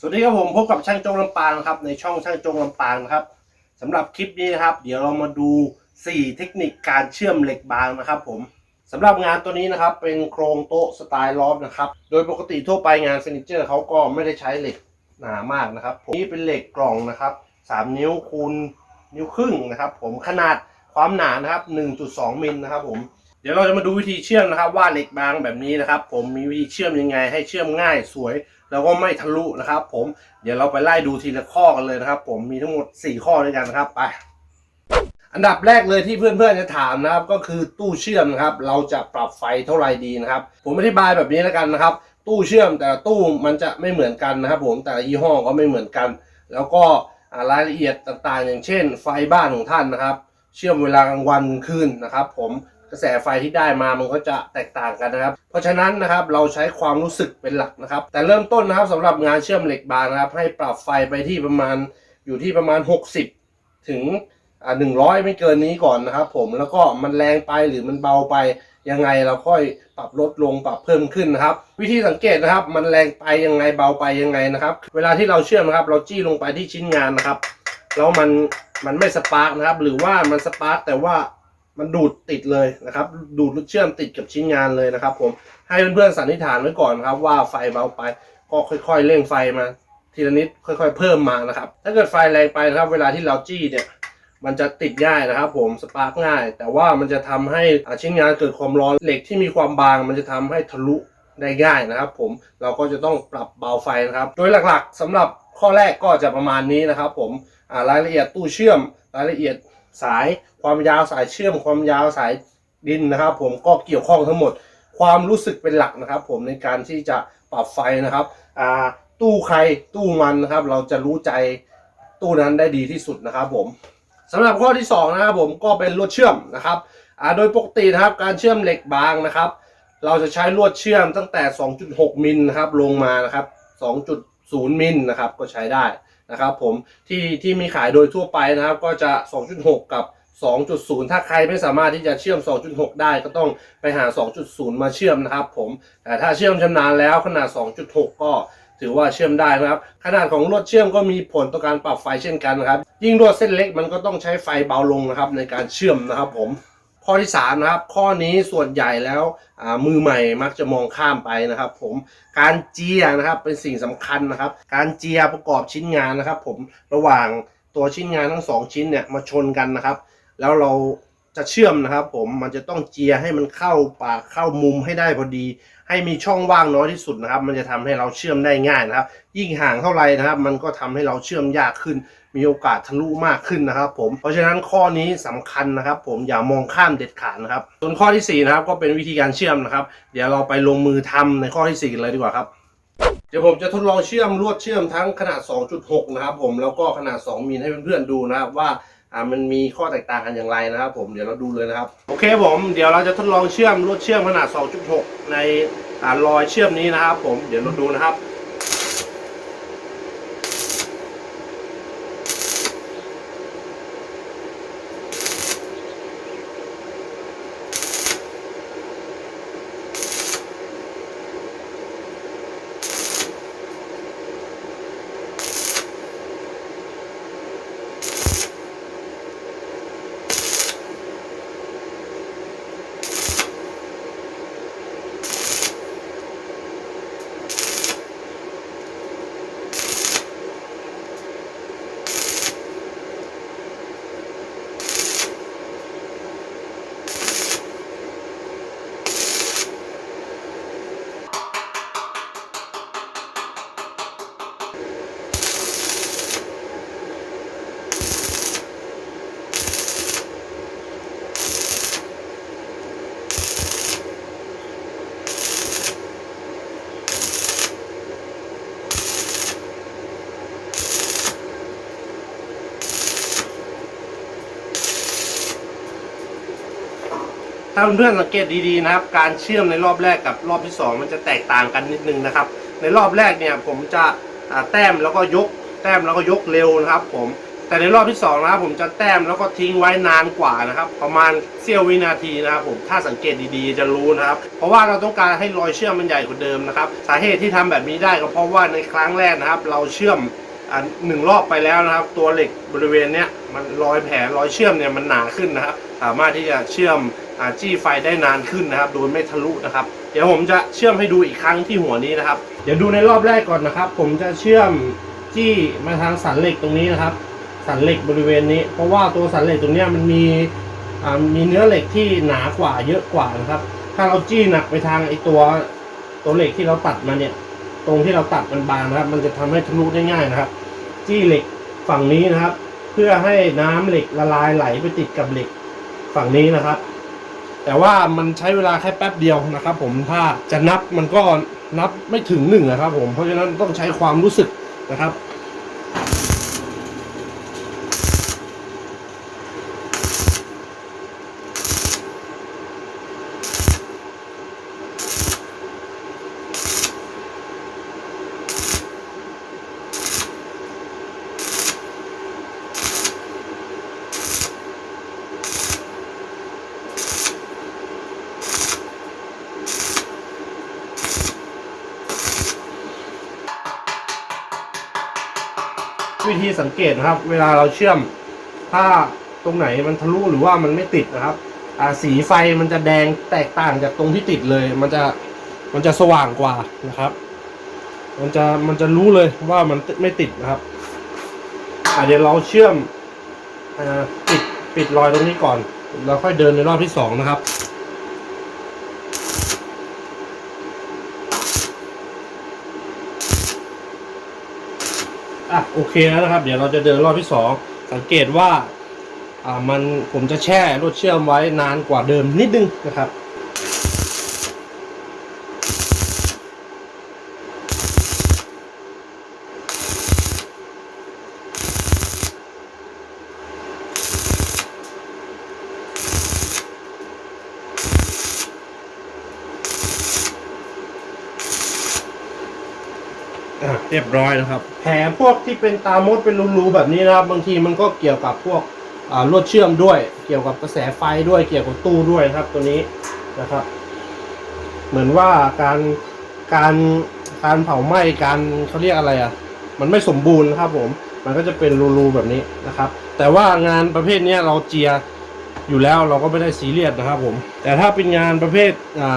สวัสดีครับผมพบกับช่างจงลำปางนะครับในช่องช่างจงลำปางนะครับสำหรับคลิปนี้นะครับ เดี๋ยวเรามาดู 4 เทคนิคการเชื่อมเหล็กบางนะครับ ผมสำหรับงานตัวนี้นะครับ เป็นโครงโต๊ะสไตล์ลอฟนะครับ โดยปกติทั่วไปงานเฟอร์นิเจอร์เขาก็ไม่ได้ใช้เหล็กหนามากนะครับผมนี่เป็นเหล็กกล่องนะครับ 3 นิ้วคูณนิ้วครึ่งนะครับ ผมขนาดความหนานะครับ 1.2มิลนะครับ ผมเดี๋ยวเราจะมาดูวิธีเชื่อมนะครับ ว่าเหล็กบางแบบนี้นะครับ ผมมีวิธีเชื่อมยังไง ให้เชื่อมง่ายสวย แล้วก็ไม่ทะลุนะครับ ผมเดี๋ยวเราไปไล่ดูทีละข้อกันเลยนะครับ ผมมีทั้งหมด 4 ข้อด้วยกันนะครับไป อันดับแรกเลยที่เพื่อนๆจะถามนะครับ ก็คือตู้เชื่อมนะครับ เราจะปรับไฟเท่าไหร่ดีนะครับ ผมอธิบายแบบนี้แล้วกันนะครับ ตู้เชื่อมแต่ตู้มันจะไม่เหมือนกันนะครับ ผมแต่ยี่ห้อก็ไม่เหมือนกัน แล้วก็รายละเอียดต่างๆ อย่างเช่น ไฟบ้านของท่านนะครับ เชื่อมเวลากลางวันกลางคืนนะครับ ผม กระแสไฟที่ได้มามันก็จะแตกต่างกันนะครับ เพราะฉะนั้นนะครับเราใช้ความรู้สึกเป็นหลักนะครับ แต่เริ่มต้นนะครับสำหรับงานเชื่อมเหล็กบางนะครับ ให้ปรับไฟไปที่ประมาณอยู่ที่ประมาณ 60 ถึงอ่าหนึ่งร้อยไม่เกินนี้ก่อนนะครับ ผมแล้วก็มันแรงไปหรือมันเบาไปยังไงเราค่อยปรับลดลงปรับเพิ่มขึ้นนะครับ วิธีสังเกตนะครับ มันแรงไปยังไงเบาไปยังไงนะครับ เวลาที่เราเชื่อมนะครับ เราจี้ลงไปที่ชิ้นงานนะครับแล้วมันมันไม่สปาร์กนะครับ หรือว่ามันสปาร์กแต่ว่า มันดูดติดเลยนะครับ ดูดเชื่อมติดกับชิ้นงานเลยนะครับ ผมให้เพื่อนๆสันนิษฐานไว้ก่อนครับ ว่าไฟเบาไปก็ค่อยๆเร่งไฟมา ทีละนิดค่อย ๆ เพิ่มมานะครับ ถ้าเกิดไฟแรงไปนะครับ เวลาที่เราจี้เนี่ยมันจะติดง่ายนะครับ ผมสปาร์กง่าย แต่ว่ามันจะทำให้ชิ้นงานเกิดความร้อนเหล็กที่มีความบาง มันจะทำให้ทะลุได้ง่ายนะครับ ผมเราก็จะต้องปรับเบาไฟนะครับ โดยหลักๆสำหรับข้อแรกก็จะประมาณนี้นะครับ ผมรายละเอียดตู้เชื่อมรายละเอียด สายความยาวสายเชื่อมความยาวสายดินนะครับ ผมก็เกี่ยวข้องทั้งหมด ความรู้สึกเป็นหลักนะครับ ผมในการที่จะปรับไฟนะครับอ่าตู้ใครตู้มันนะครับ เราจะรู้ใจตู้นั้นได้ดีที่สุดนะครับ ผมสำหรับข้อที่2นะครับผมก็เป็นลวดเชื่อมนะครับอ่าโดยปกตินะครับการเชื่อมเหล็กบางนะครับ เราจะใช้ลวดเชื่อมตั้งแต่ 2.6 มิลนะครับลงมานะครับ 2.0มิลนะครับก็ใช้ได้นะครับผมที่ที่มีขายโดยทั่วไปนะครับก็จะ 2.6 กับ 2.0 ถ้าใครไม่สามารถที่จะเชื่อม 2.6 ได้ก็ต้องไปหา 2.0 มาเชื่อมนะครับผมแต่ถ้าเชื่อมชำนาญแล้วขนาด 2.6 ก็ถือว่าเชื่อมได้นะครับ ขนาดของลวดเชื่อมก็มีผลต่อการปรับไฟเช่นกันนะครับ ยิ่งลวดเส้นเล็กมันก็ต้องใช้ไฟเบาลงนะครับในการเชื่อมนะครับผม ข้อที่3นะครับข้อนี้ส่วนใหญ่แล้วมือใหม่มักจะมองข้ามไปนะครับ ผมการเจียนะครับเป็นสิ่งสำคัญนะครับ การเจียประกอบชิ้นงานนะครับ ผมระหว่างตัวชิ้นงานทั้งสองชิ้นเนี่ยมาชนกันนะครับ แล้วเราจะเชื่อมนะครับ ผมมันจะต้องเจียให้มันเข้าปากเข้ามุมให้ได้พอดี ให้มีช่องว่างน้อยที่สุดนะครับ มันจะทำให้เราเชื่อมได้ง่ายนะครับ ยิ่งห่างเท่าไหร่นะครับ มันก็ทำให้เราเชื่อมยากขึ้น มีโอกาสทะลุมากขึ้นนะครับผมเพราะฉะนั้นข้อนี้สำคัญนะครับ ผมอย่ามองข้ามเด็ดขาดนะครับ ส่วนข้อที่สี่นะครับก็เป็นวิธีการเชื่อมนะครับ เดี๋ยวเราไปลงมือทำในข้อที่สี่กันเลยดีกว่าครับเดี๋ยวผมจะทดลองเชื่อมลวดเชื่อมทั้งขนาด 2.6 นะครับผมแล้วก็ขนาด 2มิลให้เพื่อนๆดูนะครับว่า อ่ามันมีข้อแตกต่างกันอย่างไรนะครับ ผมเดี๋ยวเราดูเลยนะครับ โอเคผมเดี๋ยวเราจะทดลองเชื่อมลวดเชื่อมขนาด 2.6 ในอ่ารอยเชื่อมนี้นะครับ ผมเดี๋ยวเราดูนะครับ ถ้าเพื่อนๆสังเกตดีๆนะครับ การเชื่อมในรอบแรกกับรอบที่สองมันจะแตกต่างกันนิดนึงนะครับ ในรอบแรกเนี่ยผมจะแต้มแล้วก็ยก แต้มแล้วก็ยกเร็วนะครับ ผมแต่ในรอบที่สองนะครับผมจะแต้มแล้วก็ทิ้งไว้นานกว่านะครับ ประมาณเสี้ยววินาทีนะครับผมถ้าสังเกตดีๆจะรู้นะครับ เพราะว่าเราต้องการให้รอยเชื่อมมันใหญ่กว่าเดิมนะครับ สาเหตุที่ทำแบบนี้ได้ก็เพราะว่าในครั้งแรกนะครับ เราเชื่อมหนึ่งรอบไปแล้วนะครับ ตัวเหล็กบริเวณเนี้ยมันรอยแผลรอยเชื่อมเนี่ยมันหนาขึ้นนะครับ สามารถที่จะเชื่อม จี้ไฟได้นานขึ้นนะครับ โดยไม่ทะลุนะครับ เดี๋ยวผมจะเชื่อมให้ดูอีกครั้งที่หัวนี้นะครับ เดี๋ยวดูในรอบแรกก่อนนะครับ ผมจะเชื่อมจี้มาทางสันเหล็กตรงนี้นะครับ สันเหล็กบริเวณนี้ เพราะว่าตัวสันเหล็กตรงนี้มันมีมีเนื้อเหล็กที่หนากว่าเยอะกว่านะครับ ถ้าเราจี้หนักไปทางไอตัวตัวเหล็กที่เราตัดมาเนี่ย ตรงที่เราตัดมันบางนะครับ มันจะทำให้ทะลุได้ง่ายนะครับ จี้เหล็กฝั่งนี้นะครับ เพื่อให้น้ำเหล็กละลายไหลไปติดกับเหล็กฝั่งนี้นะครับ แต่ว่ามันใช้เวลาแค่แป๊บเดียวนะครับ ผมถ้าจะนับมันก็นับไม่ถึงหนึ่งนะครับ ผมเพราะฉะนั้นต้องใช้ความรู้สึกนะครับ วิธีสังเกตนะครับ เวลาเราเชื่อม ถ้าตรงไหนมันทะลุหรือว่ามันไม่ติดนะครับสีไฟมันจะแดงแตกต่างจากตรงที่ติดเลย มันจะมันจะสว่างกว่านะครับ มันจะมันจะรู้เลยว่ามันไม่ติดนะครับเดี๋ยวเราเชื่อมอปิดปิดรอยตรงนี้ก่อนแล้วค่อยเดินในรอบที่สองนะครับ อะ โอเคแล้วนะครับ เดี๋ยวเราจะเดินรอบที่สองสังเกตว่าอ่ามันผมจะแช่รวดเชื่อมไว้นานกว่าเดิมนิดนึงนะครับ รียบร้อยนะครับ แผลพวกที่เป็นตามดเป็นรูๆแบบนี้นะครับ บางทีมันก็เกี่ยวกับพวกลวดเชื่อมด้วย เกี่ยวกับกระแสไฟด้วย เกี่ยวกับตู้ด้วยนะครับ ตัวนี้นะครับ เหมือนว่าการการการเผาไหม้การเขาเรียกอะไรอะ มันไม่สมบูรณ์นะครับผม มันก็จะเป็นรูๆแบบนี้นะครับ แต่ว่างานประเภทนี้เราเจียอยู่แล้วเราก็ไม่ได้ซีเรียสนะครับผม แต่ถ้าเป็นงานประเภท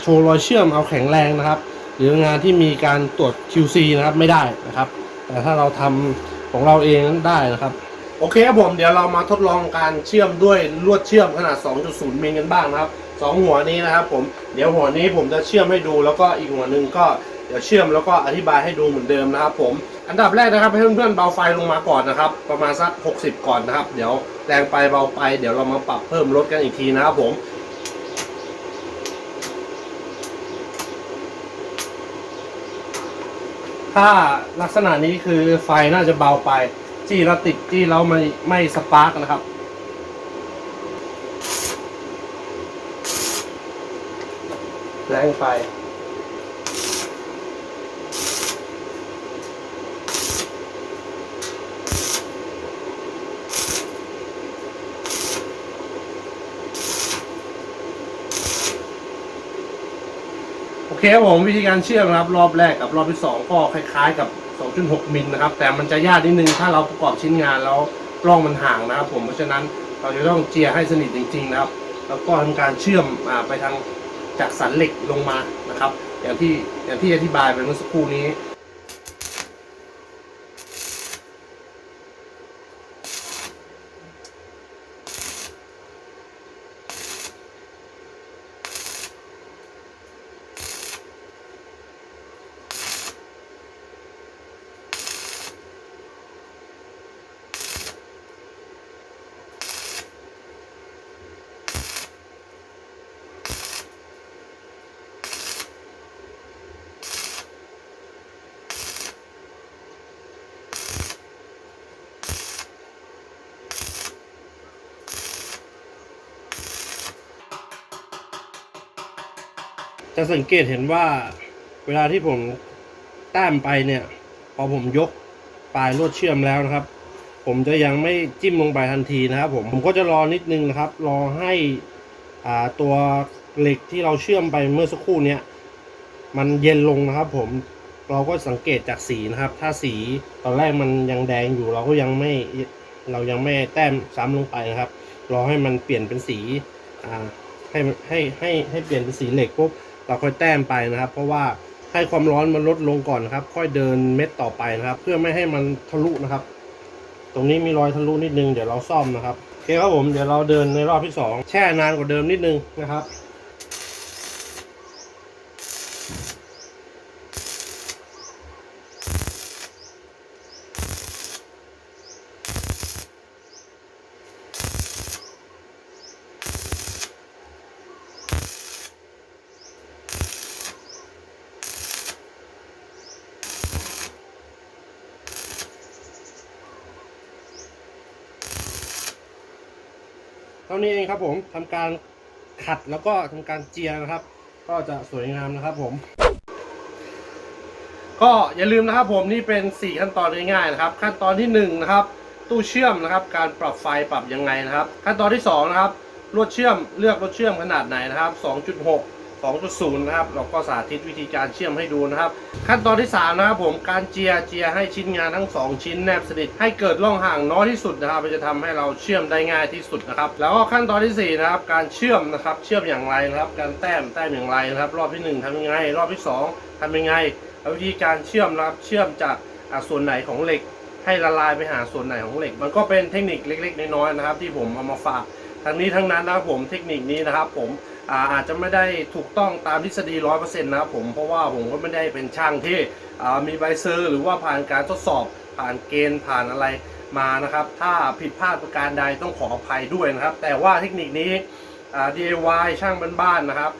โชว์รอยเชื่อมเอาแข็งแรงนะครับ หรืองานที่มีการตรวจ QC นะครับไม่ได้นะครับ แต่ถ้าเราทำของเราเองนั้นได้นะครับ โอเคครับผมเดี๋ยวเรามาทดลองการเชื่อมด้วยลวดเชื่อมขนาด 2.0มิลกันบ้างนะครับสองหัวนี้นะครับผมเดี๋ยวหัวนี้ผมจะเชื่อมให้ดูแล้วก็อีกหัวหนึ่งก็เดี๋ยวเชื่อมแล้วก็อธิบายให้ดูเหมือนเดิมนะครับผมอันดับแรกนะครับให้เพื่อนๆเบาไฟลงมาก่อนนะครับ ประมาณสัก 60 ก่อนนะครับ เดี๋ยวแรงไปเบาไปเดี๋ยวเรามาปรับเพิ่มลดกันอีกทีนะครับผม ถ้าลักษณะนี้คือไฟน่าจะเบาไป จี้แล้วติดจี้แล้วไม่ไม่สปาร์กนะครับ แรงไป เคครับผมวิธีการเชื่อมนะครับ รอบแรกกับรอบที่ 2 ก็คล้ายๆกับ 2.6 มิลนะครับ แต่มันจะยากนิดนึงถ้าเราประกอบชิ้นงานแล้วกล้องมันห่างนะครับ ผมเพราะฉะนั้นเราจะต้องเจียให้สนิทจริง ๆ นะครับ แล้วก็ทำการเชื่อมอไปทางจากสันเหล็กลงมานะครับ อย่างที่อย่างที่อธิบายไปเมื่อสักครู่นี้ จะสังเกตเห็นว่าเวลาที่ผมแต้มไปเนี่ย พอผมยกปลายลวดเชื่อมแล้วนะครับ ผมจะยังไม่จิ้มลงไปทันทีนะครับ ผมผมก็จะรอนิดนึงนะครับ รอให้อ่าตัวเหล็กที่เราเชื่อมไปเมื่อสักครู่เนี้ยมันเย็นลงนะครับ ผมเราก็สังเกตจากสีนะครับ ถ้าสีตอนแรกมันยังแดงอยู่ เราก็ยังไม่เรายังไม่แต้มซ้ำลงไปนะครับ รอให้มันเปลี่ยนเป็นสีอ่าให้ให้ให้ให้เปลี่ยนเป็นสีเหล็กปุ๊บ เราค่อยแต้มไปนะครับ เพราะว่าให้ความร้อนมันลดลงก่อนนะครับ ค่อยเดินเม็ดต่อไปนะครับ เพื่อไม่ให้มันทะลุนะครับ ตรงนี้มีรอยทะลุนิดนึงเดี๋ยวเราซ่อมนะครับโอเคครับผมเดี๋ยวเราเดินในรอบที่สองแช่นานกว่าเดิมนิดนึงนะครับ เท่านี้เองครับผมทำการขัดแล้วก็ทำการเจียนะครับ ก็จะสวยงามนะครับผม ก็อย่าลืมนะครับผมนี่เป็น 4 ขั้นตอนง่ายๆนะครับ ขั้นตอนที่1นะครับตู้เชื่อมนะครับการปรับไฟปรับยังไงนะครับ ขั้นตอนที่2นะครับลวดเชื่อมเลือกลวดเชื่อมขนาดไหนนะครับ 2.6 2.0 นะครับ เราก็สาธิตวิธีการเชื่อมให้ดูนะครับ ขั้นตอนที่ 3 นะครับผมการเจียเจียให้ชิ้นงานทั้ง 2 ชิ้นแนบสนิทให้เกิดร่องห่างน้อยที่สุดนะครับมันจะทำให้เราเชื่อมได้ง่ายที่สุดนะครับ แล้วก็ขั้นตอนที่ 4 นะครับ การเชื่อมนะครับ เชื่อมอย่างไรนะครับ การแต้มแต้มอย่างไรนะครับ รอบที่ 1ทำยังไง รอบที่ 2ทำยังไงวิธีการเชื่อมนะครับ เชื่อมจากส่วนไหนของเหล็ก ให้ละลายไปหาส่วนไหนของเหล็ก มันก็เป็นเทคนิคเล็ก ๆ น้อยๆนะครับ ที่ผมเอามาฝากทั้งนี้ทั้งนั้นนะครับผมเทคนิคนี้นะครับผม อาจจะไม่ได้ถูกต้องตามทฤษฎีร้อยเปอร์เซ็นต์นะครับผมเพราะว่าผมก็ไม่ได้เป็นช่างที่มีใบเซอร์หรือว่าผ่านการทดสอบผ่านเกณฑ์ผ่านอะไรมานะครับ ถ้าผิดพลาดประการใดต้องขออภัยด้วยนะครับ แต่ว่าเทคนิคนี้ DIY ช่างบ้านๆนะครับ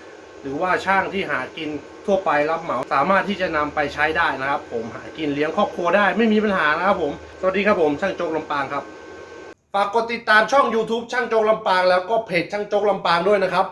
หรือว่าช่างที่หากินทั่วไปรับเหมาสามารถที่จะนำไปใช้ได้นะครับ ผมหากินเลี้ยงครอบครัวได้ไม่มีปัญหานะครับผม สวัสดีครับผมช่างโจกลำปางครับฝากกดติดตามช่อง YouTube ช่างโจกลำปางแล้วก็เพจช่างโจกลำปางด้วยนะครับ